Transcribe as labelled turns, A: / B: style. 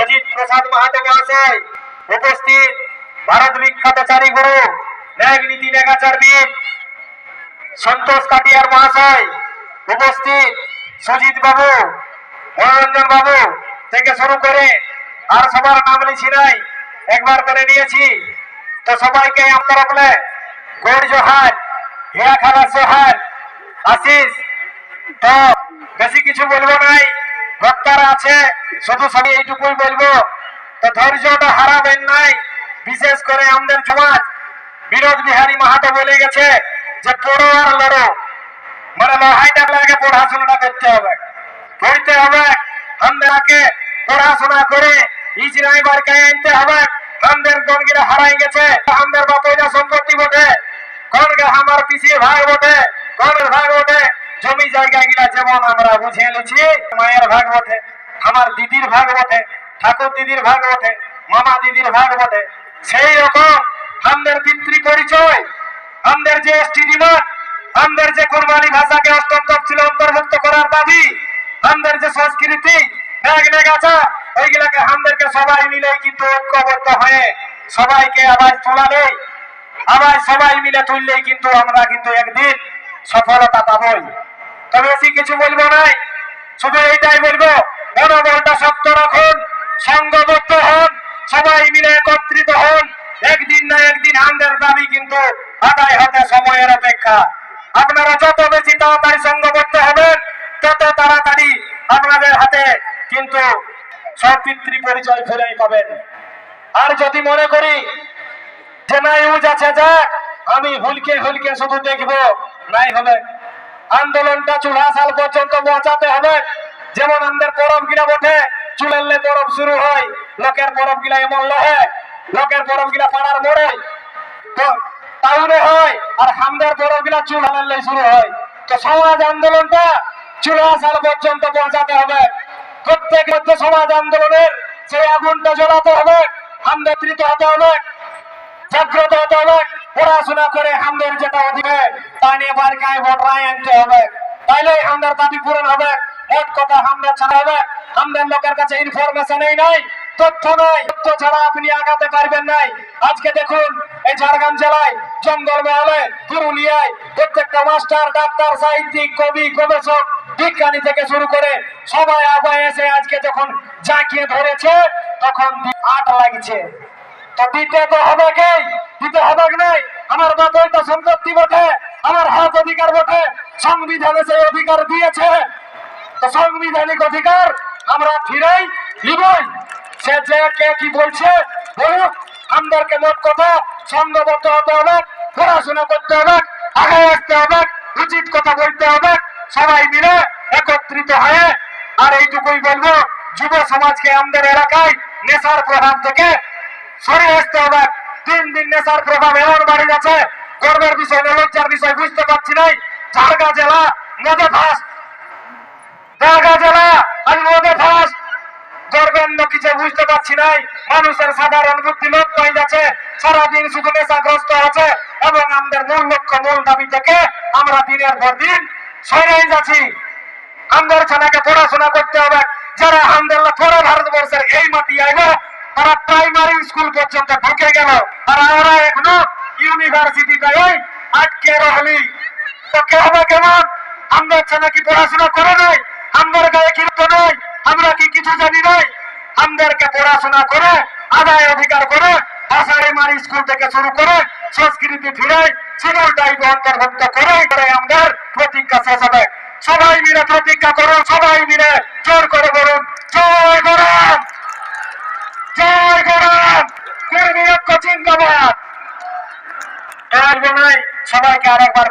A: অজিত প্রসাদ মাহাতো মহাশয় উপস্থিত ভারত বিখ্যাত চারি গুরু ন্যায় নীতি নেগাচারবিদ সন্তোষ কাটিয়ার মহাশয়। উপস্থিত সুজিত বাবু, মনোরঞ্জন বাবু থেকে শুরু করে আর সবার নাম লিখি নাই, একবার করে নিয়েছি। তো সবাইকে আপনারা বলে, গৌর জোহার হিয়া খালা সোহার আশিস, তো বেশি কিছু বলব নাই। বক্তারা আছে শুধু সবই এইটুকুই বলব, তো ধৈর্যটা হারাবেন নাই। বিশেষ করে আমাদের সমাজ। বিনোদ বিহারী মাহাতো বলে গেছে যে, পড়ো আর লড়ো। মানে লড়াইটা লাগে পড়াশোনাটা করতে হবে। পড়তে হবে। আমাদেরকে পড়াশোনা করে ইজরাই বারকায় আনতে হবে। আমাদের গনগিরা হারাই গেছে। আমাদের বাপইরা সম্পত্তি বটে। কোন আমার পিসির ভাই বটে। কোন ভাগ বটে। জমি জায়গা গিলা যেমন আমরা বুঝিয়ে নিচ্ছি মায়ের ভাগ বটে। আমার দিদির ভাগ বটে ঠাকুর দিদির ভাগ বটে মামা দিদির ভাগ বটে সেই রকম আমাদের পিতৃ পরিচয় আমাদের যে এসটি আমাদের যে কুরবানি ভাষাকে অষ্টম ছিল অন্তর্ভুক্ত করার দাবি আমাদের যে সংস্কৃতি ব্যাগ নেগাছা ওইগুলাকে আমাদেরকে সবাই মিলে কিন্তু ঐক্যবদ্ধ হয়ে সবাইকে আবার তোলালে আবার সবাই মিলে তুললেই কিন্তু আমরা কিন্তু একদিন সফলতা পাবই। তবে বেশি কিছু বলব নাই, শুধু এইটাই বলব মনোবলটা শক্ত রাখুন, সংঘবদ্ধ হন, সবাই মিলে একত্রিত হন। একদিন না একদিন আমাদের দাবি কিন্তু আদায় হতে সময়ের অপেক্ষা। আপনারা যত বেশি তাড়াতাড়ি সংঘবদ্ধ হবেন, তত তাড়াতাড়ি আপনাদের হাতে কিন্তু সব পিতৃ পরিচয় ফেরাই পাবেন। আর যদি মনে করি যে না ইউজ আছে যা, আমি হুলকে হুলকে শুধু দেখব, নাই হবে। আন্দোলনটা চুলা সাল পর্যন্ত পৌঁছাতে হবে। যেমন আমাদের পরব গিলা বটে চুলালে পরব শুরু হয় লোকের পরব গিলা এমন লহে লোকের পরব গিলা পাড়ার মোড়ে, তো- টাউনে হয়, আর হামদের পরব গিলা চুল হানালে শুরু হয়। তো সমাজ আন্দোলনটা চুলা সাল পর্যন্ত পৌঁছাতে হবে। প্রত্যেক রাজ্যে সমাজ আন্দোলনের সেই আগুনটা জ্বলাতে হবে হামদাত্রিত হতে হবে, জাগ্রত হতে হবে, পড়াশোনা করে আমাদের যেটা অধিকার, তা নিয়ে বারকায় ভোটরাই আনতে হবে। তাইলে আমাদের দাবি পূরণ হবে। মোট কথা আমরা ছাড়া হবে। আমাদের লোকের কাছে ইনফরমেশন এই নাই, তথ্য নাই, তথ্য ছাড়া আপনি আগাতে পারবেন নাই। আজকে দেখুন, এই ঝাড়গ্রাম জেলায় জঙ্গল মহলে, পুরুলিয়ায় প্রত্যেকটা মাস্টার, ডাক্তার, সাহিত্যিক, কবি, গবেষক, বিজ্ঞানী থেকে শুরু করে সবাই আগে এসে আজকে যখন জাঁকিয়ে ধরেছে, তখন আট লাগছে। তো দিতে তো হবে কে? দিতে হবে নাই? আমার বাপের তো সম্পত্তি বটে, আমার হাত অধিকার বটে, সংবিধানে সেই অধিকার দিয়েছে। তো সাংবিধানিক অধিকার আমরা ফিরেই নিবই। সে যে কে কি বলছে, বলুক। আমাদেরকে মোট কথা সংঘবদ্ধ হতে হবে পড়াশোনা করতে হবে আগে আসতে হবে, উচিত কথা বলতে হবে। সবাই মিলে একত্রিত হয়ে, আর এইটুকুই বলব, যুব সমাজকে আমাদের এলাকায় নেশার প্রভাব থেকে সরে আসতে হবে। দিন দিন নেশার প্রভাব এমন বাড়ি যাচ্ছে, গর্বের বিষয়, লজ্জার বিষয়, বুঝতে পারছি নাই। ঝাড়গা জেলা মদে ফাঁস ঢাকা জেলা আজ মদে ফাঁস গর্বের কিছু বুঝতে পারছি নাই, মানুষের সাধারণ বুদ্ধি লোক হয়ে যাচ্ছে, সারাদিন শুধু নেশাগ্রস্ত আছে, এবং আমাদের মূল লক্ষ্য, মূল দাবি থেকে আমরা দিনের পর দিন সরে যাচ্ছি। আমাদের ছেলেকে পড়াশোনা করতে হবে। যারা আলহামদুলিল্লাহ পুরো ভারতবর্ষের এই মাটি আইব, তারা প্রাইমারি স্কুল পর্যন্ত ঢুকে গেল। আর আমরা এখনও ইউনিভার্সিটিতে ওই আটকে রহলি তো কে হবে কেমন? আমাদের ছেলে কি পড়াশোনা করে নাই? আমাদের গায়ে কীর্ত নাই? আমরা কি কিছু জানি নাই? আমাদেরকে পড়াশোনা করে, আদায় অধিকার করে আষাঢ়ি মারি, স্কুল থেকে শুরু করে, সংস্কৃতি ফিরে সিভিল টাইপ অন্তর্ভুক্ত করে করে আমাদের প্রতিজ্ঞা শেষ হবে। সবাই মিলে প্রতিজ্ঞা করুন, সবাই মিলে জোর করে বলুন, জয় গরম জয় গরম কর্মী ঐক্য চিন্তাবাদ আর সবাইকে আরেকবার